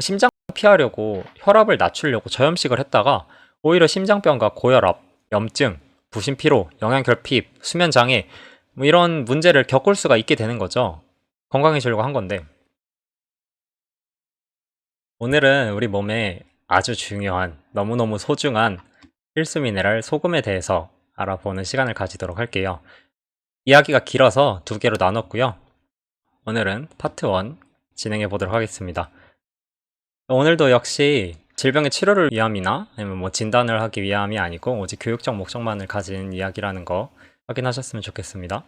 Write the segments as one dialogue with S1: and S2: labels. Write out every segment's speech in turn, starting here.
S1: 심장 피하려고 혈압을 낮추려고 저염식을 했다가 오히려 심장병과 고혈압, 염증, 부신 피로, 영양 결핍, 수면 장애 뭐 이런 문제를 겪을 수가 있게 되는 거죠. 건강해지려고 한 건데. 오늘은 우리 몸에 아주 중요한, 너무너무 소중한 필수 미네랄 소금에 대해서 알아보는 시간을 가지도록 할게요. 이야기가 길어서 두 개로 나눴고요. 오늘은 파트 1 진행해 보도록 하겠습니다. 오늘도 역시 질병의 치료를 위함이나 아니면 뭐 진단을 하기 위함이 아니고 오직 교육적 목적만을 가진 이야기라는 거 확인하셨으면 좋겠습니다.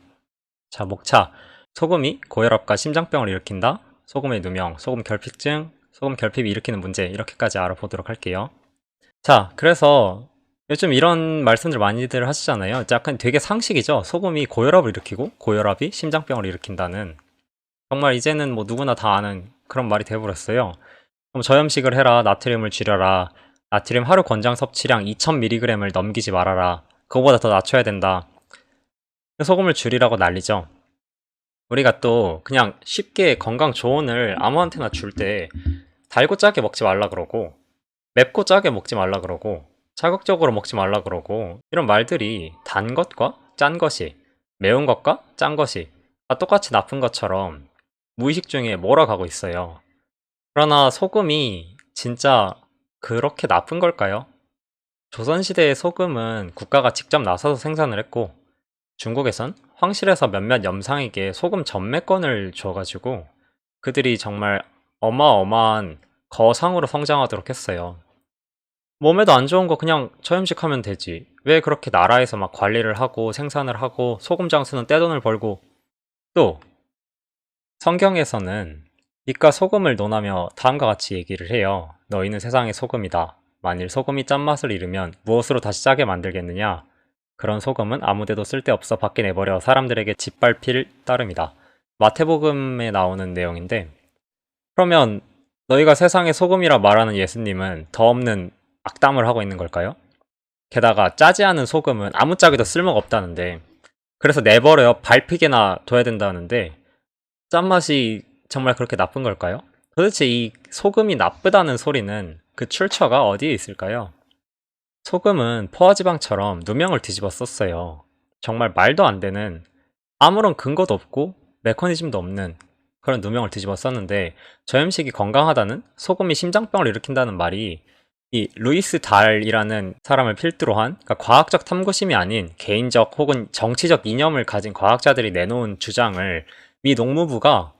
S1: 자, 목차. 소금이 고혈압과 심장병을 일으킨다. 소금의 누명, 소금 결핍증, 소금 결핍이 일으키는 문제 이렇게까지 알아보도록 할게요. 자, 그래서 요즘 이런 말씀들 많이들 하시잖아요. 약간 되게 상식이죠. 소금이 고혈압을 일으키고 고혈압이 심장병을 일으킨다는 정말 이제는 뭐 누구나 다 아는 그런 말이 돼버렸어요. 그럼 저염식을 해라, 나트륨을 줄여라, 나트륨 하루 권장 섭취량 2000mg을 넘기지 말아라. 그거보다 더 낮춰야 된다. 소금을 줄이라고 난리죠. 우리가 또 그냥 쉽게 건강 조언을 아무한테나 줄 때 달고 짜게 먹지 말라 그러고 맵고 짜게 먹지 말라 그러고 자극적으로 먹지 말라 그러고 이런 말들이 단 것과 짠 것이 매운 것과 짠 것이 다 똑같이 나쁜 것처럼 무의식 중에 몰아가고 있어요. 그러나 소금이 진짜 그렇게 나쁜 걸까요? 조선시대의 소금은 국가가 직접 나서서 생산을 했고 중국에선 황실에서 몇몇 염상에게 소금 전매권을 줘가지고 그들이 정말 어마어마한 거상으로 성장하도록 했어요. 몸에도 안 좋은 거 그냥 저염식하면 되지. 왜 그렇게 나라에서 막 관리를 하고 생산을 하고 소금 장수는 떼돈을 벌고 또 성경에서는 빛과 소금을 논하며 다음과 같이 얘기를 해요. 너희는 세상의 소금이다. 만일 소금이 짠맛을 잃으면 무엇으로 다시 짜게 만들겠느냐? 그런 소금은 아무데도 쓸데없어 밖에 내버려 사람들에게 짓밟힐 따름이다. 마태복음에 나오는 내용인데 그러면 너희가 세상의 소금이라 말하는 예수님은 더 없는 악담을 하고 있는 걸까요? 게다가 짜지 않은 소금은 아무 짝에도 쓸모가 없다는데 그래서 내버려 밟히게나 둬야 된다는데 짠맛이 정말 그렇게 나쁜 걸까요? 도대체 이 소금이 나쁘다는 소리는 그 출처가 어디에 있을까요? 소금은 포화지방처럼 누명을 뒤집어 썼어요. 정말 말도 안 되는 아무런 근거도 없고 메커니즘도 없는 그런 누명을 뒤집어 썼는데 저염식이 건강하다는 소금이 심장병을 일으킨다는 말이 이 루이스 달이라는 사람을 필두로 한 그러니까 과학적 탐구심이 아닌 개인적 혹은 정치적 이념을 가진 과학자들이 내놓은 주장을 미 농무부가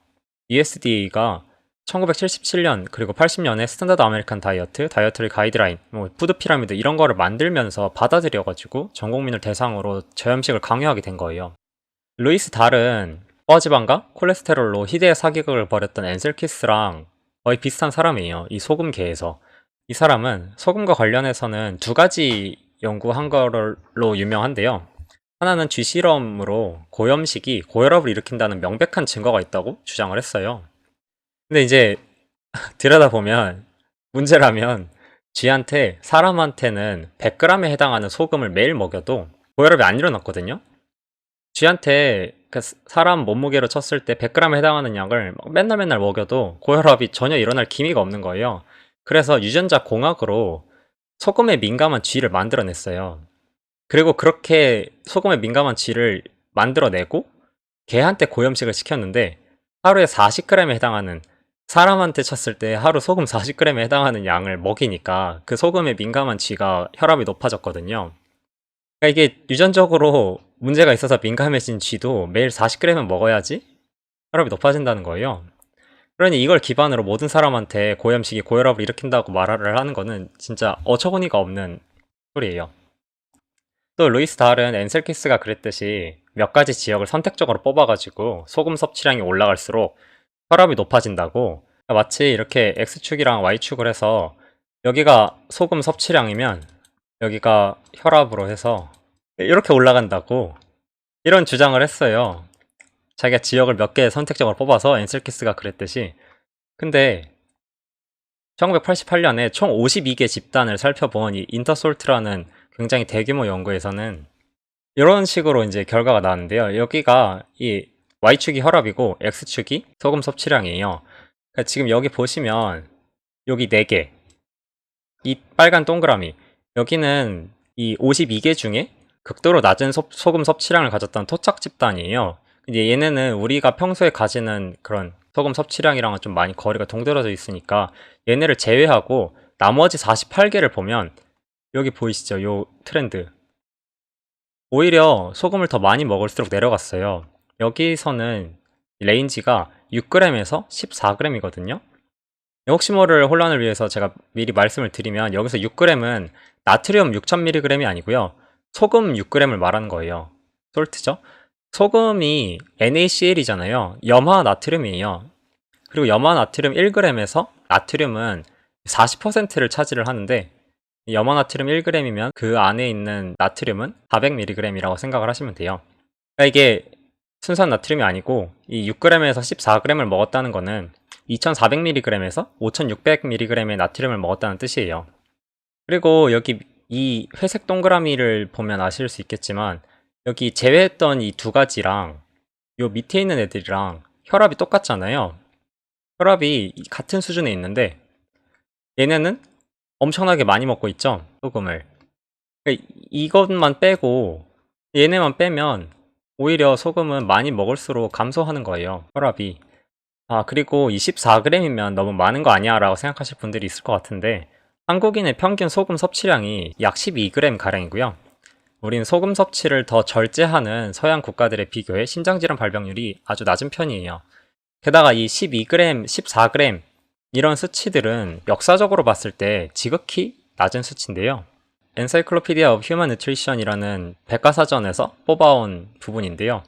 S1: USDA가 1977년 그리고 80년에 스탠다드 아메리칸 다이어트, 다이어트리 가이드라인, 뭐 푸드 피라미드 이런 거를 만들면서 받아들여가지고 전 국민을 대상으로 저염식을 강요하게 된 거예요. 루이스 달은 포화지방과 콜레스테롤로 희대의 사기극을 벌였던 앤셀키스랑 거의 비슷한 사람이에요. 이 소금계에서. 이 사람은 소금과 관련해서는 두 가지 연구한 걸로 유명한데요. 하나는 쥐실험으로 고염식이 고혈압을 일으킨다는 명백한 증거가 있다고 주장을 했어요. 근데 이제 들여다보면 문제라면 쥐한테 사람한테는 100g에 해당하는 소금을 매일 먹여도 고혈압이 안 일어났거든요. 쥐한테 그 사람 몸무게로 쳤을 때 100g에 해당하는 약을 맨날 맨날 먹여도 고혈압이 전혀 일어날 기미가 없는 거예요. 그래서 유전자 공학으로 소금에 민감한 쥐를 만들어냈어요. 그리고 그렇게 소금에 민감한 쥐를 만들어내고 개한테 고염식을 시켰는데 하루에 40g에 해당하는 사람한테 쳤을 때 하루 소금 40g에 해당하는 양을 먹이니까 그 소금에 민감한 쥐가 혈압이 높아졌거든요. 그러니까 이게 유전적으로 문제가 있어서 민감해진 쥐도 매일 40g은 먹어야지 혈압이 높아진다는 거예요. 그러니 이걸 기반으로 모든 사람한테 고염식이 고혈압을 일으킨다고 말을 하는 거는 진짜 어처구니가 없는 소리예요. 또 루이스 달은 앤셀키스가 그랬듯이 몇 가지 지역을 선택적으로 뽑아가지고 소금 섭취량이 올라갈수록 혈압이 높아진다고 마치 이렇게 X축이랑 Y축을 해서 여기가 소금 섭취량이면 여기가 혈압으로 해서 이렇게 올라간다고 이런 주장을 했어요. 자기가 지역을 몇 개 선택적으로 뽑아서 앤셀키스가 그랬듯이 근데 1988년에 총 52개 집단을 살펴본 이 인터솔트라는 굉장히 대규모 연구에서는 이런 식으로 이제 결과가 나왔는데요. 여기가 이 Y축이 혈압이고 X축이 소금 섭취량이에요. 그러니까 지금 여기 보시면 여기 4개. 이 빨간 동그라미. 여기는 이 52개 중에 극도로 낮은 소, 소금 섭취량을 가졌던 토착 집단이에요. 근데 얘네는 우리가 평소에 가지는 그런 소금 섭취량이랑은 좀 많이 거리가 동떨어져 있으니까 얘네를 제외하고 나머지 48개를 보면 여기 보이시죠? 요 트렌드. 오히려 소금을 더 많이 먹을수록 내려갔어요. 여기서는 레인지가 6g에서 14g이거든요. 혹시 모를 혼란을 위해서 제가 미리 말씀을 드리면 여기서 6g은 나트륨 6000mg이 아니고요. 소금 6g을 말하는 거예요. 솔트죠? 소금이 NaCl이잖아요. 염화 나트륨이에요. 그리고 염화 나트륨 1g에서 나트륨은 40%를 차지를 하는데 염화 나트륨 1g이면 그 안에 있는 나트륨은 400mg이라고 생각을 하시면 돼요. 그러니까 이게 순수한 나트륨이 아니고 이 6g에서 14g을 먹었다는 거는 2400mg에서 5600mg의 나트륨을 먹었다는 뜻이에요. 그리고 여기 이 회색 동그라미를 보면 아실 수 있겠지만 여기 제외했던 이 두 가지랑 요 밑에 있는 애들이랑 혈압이 똑같잖아요. 혈압이 같은 수준에 있는데 얘네는 엄청나게 많이 먹고 있죠. 소금을. 그러니까 이것만 빼고 얘네만 빼면 오히려 소금은 많이 먹을수록 감소하는 거예요. 혈압이. 아, 그리고 24g이면 너무 많은 거 아니야 라고 생각하실 분들이 있을 것 같은데 한국인의 평균 소금 섭취량이 약 12g 가량이고요. 우린 소금 섭취를 더 절제하는 서양 국가들에 비교해 심장질환 발병률이 아주 낮은 편이에요. 게다가 이 12g, 14g 이런 수치들은 역사적으로 봤을 때 지극히 낮은 수치인데요. Encyclopedia of Human Nutrition이라는 백과사전에서 뽑아온 부분인데요.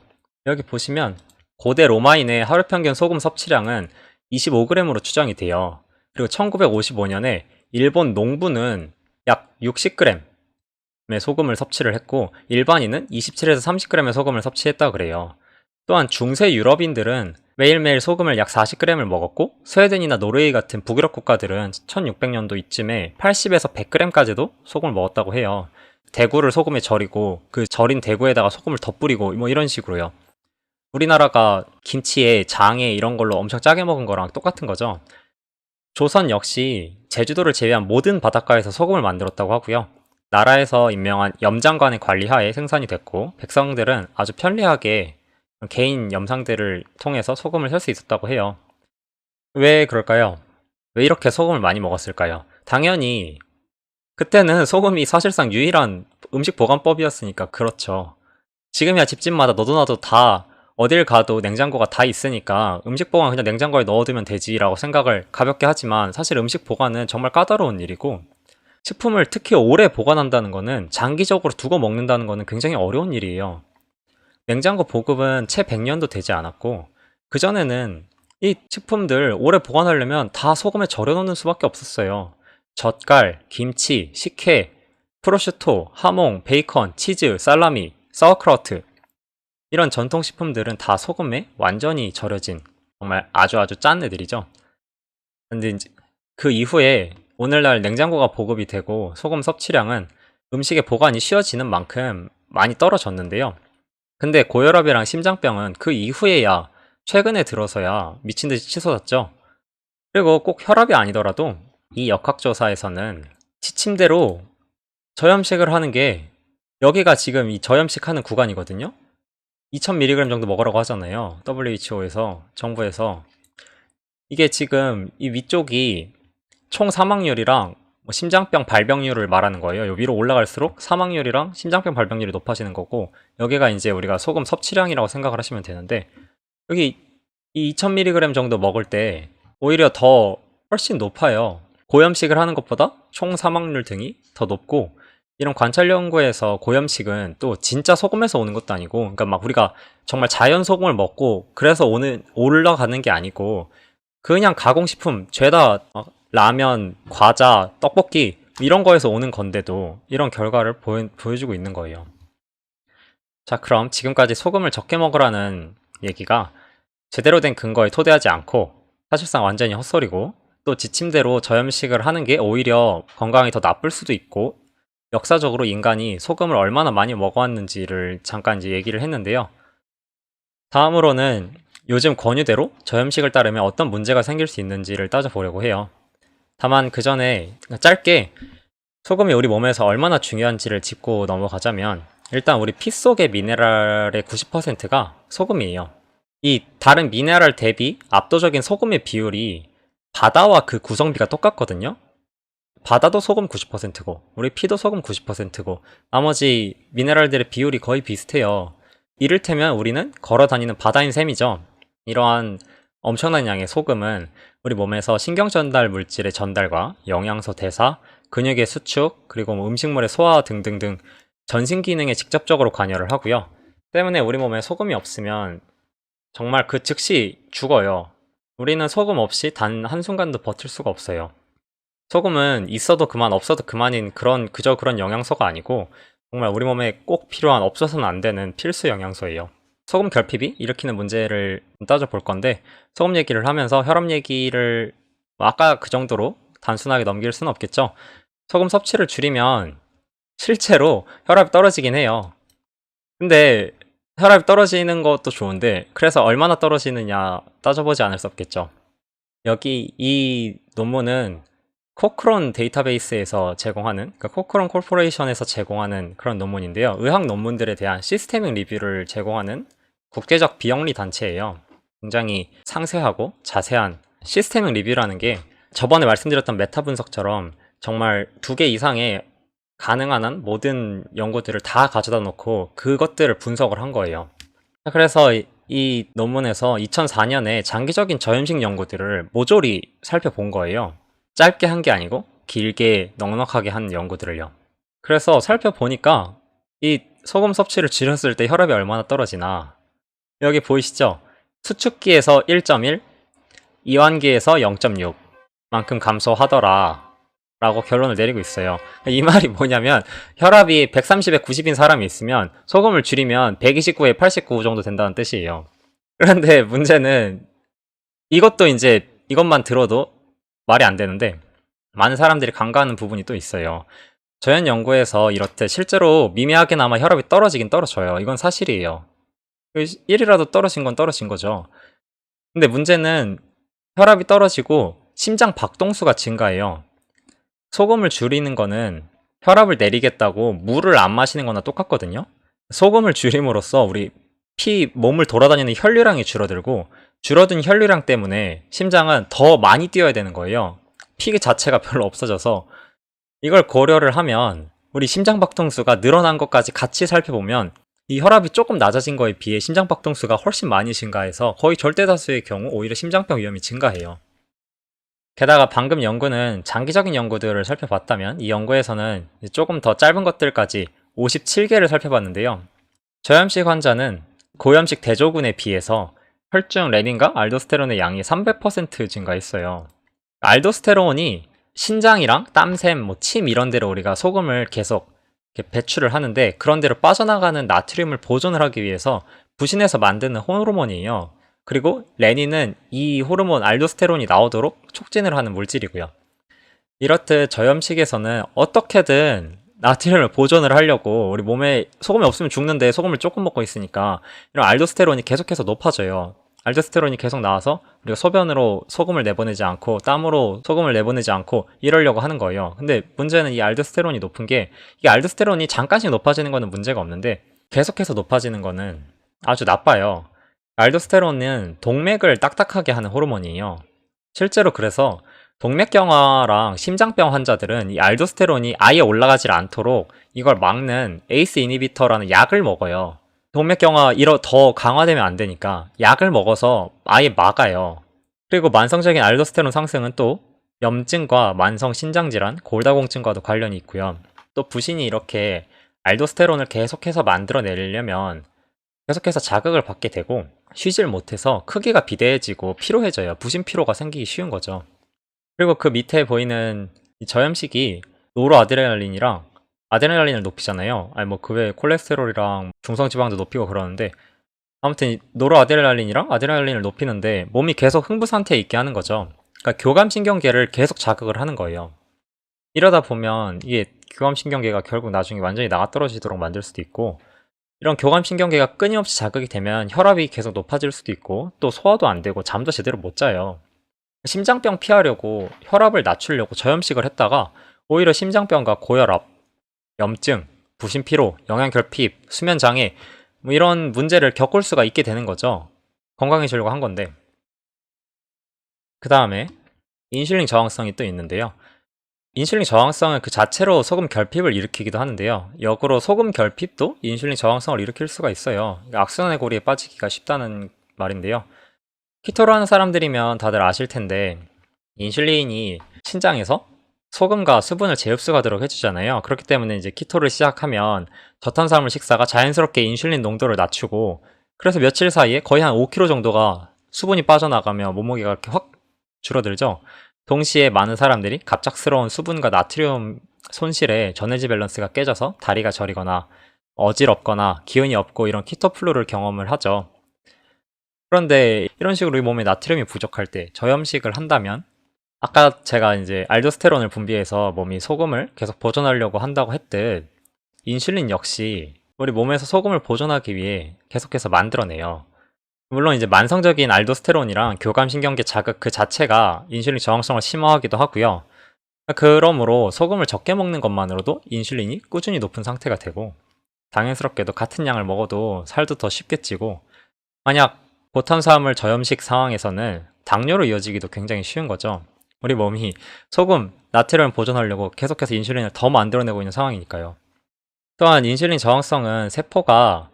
S1: 여기 보시면 고대 로마인의 하루 평균 소금 섭취량은 25g으로 추정이 돼요. 그리고 1955년에 일본 농부는 약 60g의 소금을 섭취를 했고 일반인은 27에서 30g의 소금을 섭취했다고 그래요. 또한 중세 유럽인들은 매일매일 소금을 약 40g을 먹었고 스웨덴이나 노르웨이 같은 북유럽 국가들은 1600년도 이쯤에 80에서 100g까지도 소금을 먹었다고 해요. 대구를 소금에 절이고 그 절인 대구에다가 소금을 더 뿌리고 뭐 이런 식으로요. 우리나라가 김치에 장에 이런 걸로 엄청 짜게 먹은 거랑 똑같은 거죠. 조선 역시 제주도를 제외한 모든 바닷가에서 소금을 만들었다고 하고요. 나라에서 임명한 염장관의 관리하에 생산이 됐고 백성들은 아주 편리하게 개인 염상들을 통해서 소금을 살 수 있었다고 해요. 왜 그럴까요? 왜 이렇게 소금을 많이 먹었을까요? 당연히 그때는 소금이 사실상 유일한 음식 보관법이었으니까 그렇죠. 지금이야 집집마다 너도 나도 다 어딜 가도 냉장고가 다 있으니까 음식 보관 그냥 냉장고에 넣어두면 되지라고 생각을 가볍게 하지만 사실 음식 보관은 정말 까다로운 일이고 식품을 특히 오래 보관한다는 거는 장기적으로 두고 먹는다는 거는 굉장히 어려운 일이에요. 냉장고 보급은 채 100년도 되지 않았고 그전에는 이 식품들 오래 보관하려면 다 소금에 절여 놓는 수밖에 없었어요. 젓갈, 김치, 식혜, 프로슈토, 하몽, 베이컨, 치즈, 살라미, 사워크라우트 이런 전통식품들은 다 소금에 완전히 절여진 정말 아주 아주 짠 애들이죠. 근데 이제 그 이후에 오늘날 냉장고가 보급이 되고 소금 섭취량은 음식의 보관이 쉬워지는 만큼 많이 떨어졌는데요. 근데 고혈압이랑 심장병은 그 이후에야 최근에 들어서야 미친 듯이 치솟았죠. 그리고 꼭 혈압이 아니더라도 이 역학조사에서는 지침대로 저염식을 하는 게 여기가 지금 이 저염식 하는 구간이거든요. 2000mg 정도 먹으라고 하잖아요. WHO에서 정부에서 이게 지금 이 위쪽이 총 사망률이랑 뭐 심장병 발병률을 말하는 거예요. 위로 올라갈수록 사망률이랑 심장병 발병률이 높아지는 거고 여기가 이제 우리가 소금 섭취량이라고 생각을 하시면 되는데 여기 이 2000mg 정도 먹을 때 오히려 더 훨씬 높아요. 고염식을 하는 것보다 총 사망률 등이 더 높고 이런 관찰 연구에서 고염식은 또 진짜 소금에서 오는 것도 아니고 그러니까 막 우리가 정말 자연 소금을 먹고 그래서 오는 올라가는 게 아니고 그냥 가공식품 죄다 라면, 과자, 떡볶이 이런 거에서 오는 건데도 이런 결과를 보여, 보여주고 있는 거예요. 자, 그럼 지금까지 소금을 적게 먹으라는 얘기가 제대로 된 근거에 토대하지 않고 사실상 완전히 헛소리고 또 지침대로 저염식을 하는 게 오히려 건강이 더 나쁠 수도 있고 역사적으로 인간이 소금을 얼마나 많이 먹어왔는지를 잠깐 이제 얘기를 했는데요. 다음으로는 요즘 권유대로 저염식을 따르면 어떤 문제가 생길 수 있는지를 따져보려고 해요. 다만 그 전에 짧게 소금이 우리 몸에서 얼마나 중요한지를 짚고 넘어가자면 일단 우리 피 속의 미네랄의 90%가 소금이에요. 이 다른 미네랄 대비 압도적인 소금의 비율이 바다와 그 구성비가 똑같거든요. 바다도 소금 90%고 우리 피도 소금 90%고 나머지 미네랄들의 비율이 거의 비슷해요. 이를테면 우리는 걸어 다니는 바다인 셈이죠. 이러한 엄청난 양의 소금은 우리 몸에서 신경 전달 물질의 전달과 영양소 대사, 근육의 수축, 그리고 뭐 음식물의 소화 등등등 전신 기능에 직접적으로 관여를 하고요. 때문에 우리 몸에 소금이 없으면 정말 그 즉시 죽어요. 우리는 소금 없이 단 한순간도 버틸 수가 없어요. 소금은 있어도 그만 없어도 그만인 그런 그저 그런 영양소가 아니고 정말 우리 몸에 꼭 필요한 없어서는 안 되는 필수 영양소예요. 소금 결핍이 일으키는 문제를 따져볼 건데 소금 얘기를 하면서 혈압 얘기를 아까 그 정도로 단순하게 넘길 수는 없겠죠. 소금 섭취를 줄이면 실제로 혈압이 떨어지긴 해요. 근데 혈압이 떨어지는 것도 좋은데 그래서 얼마나 떨어지느냐 따져보지 않을 수 없겠죠. 여기 이 논문은 코크론 데이터베이스에서 제공하는 그러니까 코크론 콜포레이션에서 제공하는 그런 논문인데요. 의학 논문들에 대한 시스테믹 리뷰를 제공하는 국제적 비영리 단체예요. 굉장히 상세하고 자세한 시스테믹 리뷰라는 게 저번에 말씀드렸던 메타 분석처럼 정말 두 개 이상의 가능한 한 모든 연구들을 다 가져다 놓고 그것들을 분석을 한 거예요. 그래서 이, 이 논문에서 2004년에 장기적인 저염식 연구들을 모조리 살펴본 거예요. 짧게 한 게 아니고 길게 넉넉하게 한 연구들을요. 그래서 살펴보니까 이 소금 섭취를 줄였을 때 혈압이 얼마나 떨어지나 여기 보이시죠? 수축기에서 1.1, 이완기에서 0.6 만큼 감소하더라 라고 결론을 내리고 있어요. 이 말이 뭐냐면 혈압이 130에 90인 사람이 있으면 소금을 줄이면 129에 89 정도 된다는 뜻이에요. 그런데 문제는 이것도 이제 이것만 들어도 말이 안 되는데 많은 사람들이 간과하는 부분이 또 있어요. 저연 연구에서 이렇듯 실제로 미미하게나마 혈압이 떨어지긴 떨어져요. 이건 사실이에요. 1이라도 떨어진 건 떨어진 거죠. 근데 문제는 혈압이 떨어지고 심장 박동수가 증가해요. 소금을 줄이는 거는 혈압을 내리겠다고 물을 안 마시는 거나 똑같거든요. 소금을 줄임으로써 우리 피 몸을 돌아다니는 혈류량이 줄어들고 줄어든 혈류량 때문에 심장은 더 많이 뛰어야 되는 거예요. 피 자체가 별로 없어져서 이걸 고려를 하면 우리 심장 박동수가 늘어난 것까지 같이 살펴보면 이 혈압이 조금 낮아진 거에 비해 심장 박동수가 훨씬 많이 증가해서 거의 절대 다수의 경우 오히려 심장병 위험이 증가해요. 게다가 방금 연구는 장기적인 연구들을 살펴봤다면 이 연구에서는 조금 더 짧은 것들까지 57개를 살펴봤는데요. 저염식 환자는 고염식 대조군에 비해서 혈중 레닌과 알도스테론의 양이 300% 증가했어요. 알도스테론이 신장이랑 땀샘, 뭐 침 이런 데로 우리가 소금을 계속 배출을 하는데 그런 데로 빠져나가는 나트륨을 보존을 하기 위해서 부신해서 만드는 호르몬이에요. 그리고 레닌은 이 호르몬 알도스테론이 나오도록 촉진을 하는 물질이고요. 이렇듯 저염식에서는 어떻게든 나트륨을 보존을 하려고 우리 몸에 소금이 없으면 죽는데 소금을 조금 먹고 있으니까 이런 알도스테론이 계속해서 높아져요. 알도스테론이 계속 나와서 우리가 소변으로 소금을 내보내지 않고 땀으로 소금을 내보내지 않고 이러려고 하는 거예요. 근데 문제는 이 알도스테론이 높은 게이 알도스테론이 잠깐씩 높아지는 거는 문제가 없는데 계속해서 높아지는 거는 아주 나빠요. 알도스테론은 동맥을 딱딱하게 하는 호르몬이에요. 실제로 그래서 동맥경화랑 심장병 환자들은 이 알도스테론이 아예 올라가지 않도록 이걸 막는 에이스 이니비터라는 약을 먹어요. 동맥경화 이러 더 강화되면 안 되니까 약을 먹어서 아예 막아요. 그리고 만성적인 알도스테론 상승은 또 염증과 만성 신장 질환, 골다공증과도 관련이 있고요. 또 부신이 이렇게 알도스테론을 계속해서 만들어내려면 계속해서 자극을 받게 되고 쉬질 못해서 크기가 비대해지고 피로해져요. 부신 피로가 생기기 쉬운 거죠. 그리고 그 밑에 보이는 이 저염식이 노르아드레날린이랑 아드레날린을 높이잖아요. 아니 뭐 그 외에 콜레스테롤이랑 중성지방도 높이고 그러는데 아무튼 노르아드레날린이랑 아드레날린을 높이는데 몸이 계속 흥부 상태에 있게 하는 거죠. 그러니까 교감신경계를 계속 자극을 하는 거예요. 이러다 보면 이게 교감신경계가 결국 나중에 완전히 나가떨어지도록 만들 수도 있고 이런 교감신경계가 끊임없이 자극이 되면 혈압이 계속 높아질 수도 있고 또 소화도 안 되고 잠도 제대로 못 자요. 심장병 피하려고 혈압을 낮추려고 저염식을 했다가 오히려 심장병과 고혈압, 염증, 부신피로, 영양결핍, 수면장애 뭐 이런 문제를 겪을 수가 있게 되는 거죠. 건강해지려고 한 건데. 그 다음에 인슐린 저항성이 또 있는데요. 인슐린 저항성은 그 자체로 소금 결핍을 일으키기도 하는데요. 역으로 소금 결핍도 인슐린 저항성을 일으킬 수가 있어요. 그러니까 악순환의 고리에 빠지기가 쉽다는 말인데요. 키토를 하는 사람들이면 다들 아실 텐데 인슐린이 신장에서 소금과 수분을 재흡수하도록 해주잖아요. 그렇기 때문에 이제 키토를 시작하면 저탄수화물 식사가 자연스럽게 인슐린 농도를 낮추고 그래서 며칠 사이에 거의 한 5kg 정도가 수분이 빠져나가며 몸무게가 이렇게 확 줄어들죠. 동시에 많은 사람들이 갑작스러운 수분과 나트륨 손실에 전해질 밸런스가 깨져서 다리가 저리거나 어지럽거나 기운이 없고 이런 키토플루를 경험을 하죠. 그런데 이런 식으로 이 몸에 나트륨이 부족할 때 저염식을 한다면 아까 제가 이제 알도스테론을 분비해서 몸이 소금을 계속 보존하려고 한다고 했듯 인슐린 역시 우리 몸에서 소금을 보존하기 위해 계속해서 만들어내요. 물론 이제 만성적인 알도스테론이랑 교감신경계 자극 그 자체가 인슐린 저항성을 심화하기도 하고요. 그러므로 소금을 적게 먹는 것만으로도 인슐린이 꾸준히 높은 상태가 되고 당연스럽게도 같은 양을 먹어도 살도 더 쉽게 찌고 만약 고탄수화물 저염식 상황에서는 당뇨로 이어지기도 굉장히 쉬운 거죠. 우리 몸이 소금, 나트륨을 보존하려고 계속해서 인슐린을 더 만들어내고 있는 상황이니까요. 또한 인슐린 저항성은 세포가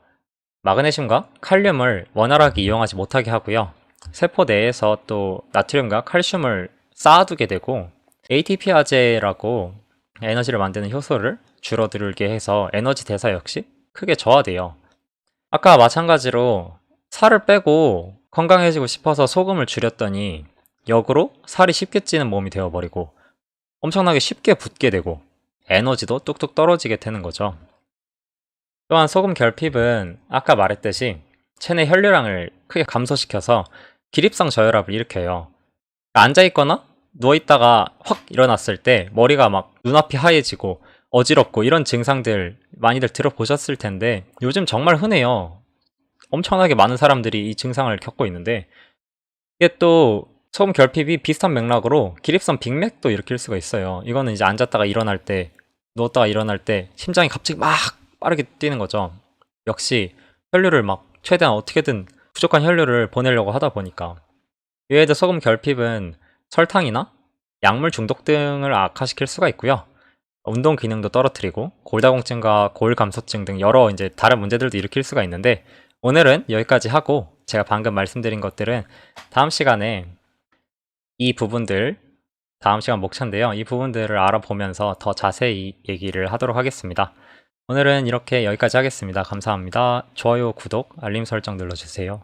S1: 마그네슘과 칼륨을 원활하게 이용하지 못하게 하고요. 세포 내에서 또 나트륨과 칼슘을 쌓아두게 되고 ATP아제라고 에너지를 만드는 효소를 줄어들게 해서 에너지 대사 역시 크게 저하돼요. 아까 마찬가지로 살을 빼고 건강해지고 싶어서 소금을 줄였더니 역으로 살이 쉽게 찌는 몸이 되어버리고 엄청나게 쉽게 붓게 되고 에너지도 뚝뚝 떨어지게 되는 거죠. 또한 소금 결핍은 아까 말했듯이 체내 혈류량을 크게 감소시켜서 기립성 저혈압을 일으켜요. 앉아있거나 누워있다가 확 일어났을 때 머리가 막 눈앞이 하얘지고 어지럽고 이런 증상들 많이들 들어보셨을 텐데 요즘 정말 흔해요. 엄청나게 많은 사람들이 이 증상을 겪고 있는데 이게 또 소금 결핍이 비슷한 맥락으로 기립성 빅맥도 일으킬 수가 있어요. 이거는 이제 앉았다가 일어날 때, 누웠다가 일어날 때 심장이 갑자기 막 빠르게 뛰는 거죠. 역시 혈류를 막 최대한 어떻게든 부족한 혈류를 보내려고 하다 보니까 이외에도 소금 결핍은 설탕이나 약물 중독 등을 악화시킬 수가 있고요. 운동 기능도 떨어뜨리고 골다공증과 고혈감소증 등 여러 이제 다른 문제들도 일으킬 수가 있는데 오늘은 여기까지 하고 제가 방금 말씀드린 것들은 다음 시간에 이 부분들 다음 시간 목차인데요. 이 부분들을 알아보면서 더 자세히 얘기를 하도록 하겠습니다. 오늘은 이렇게 여기까지 하겠습니다. 감사합니다. 좋아요, 구독, 알림 설정 눌러주세요.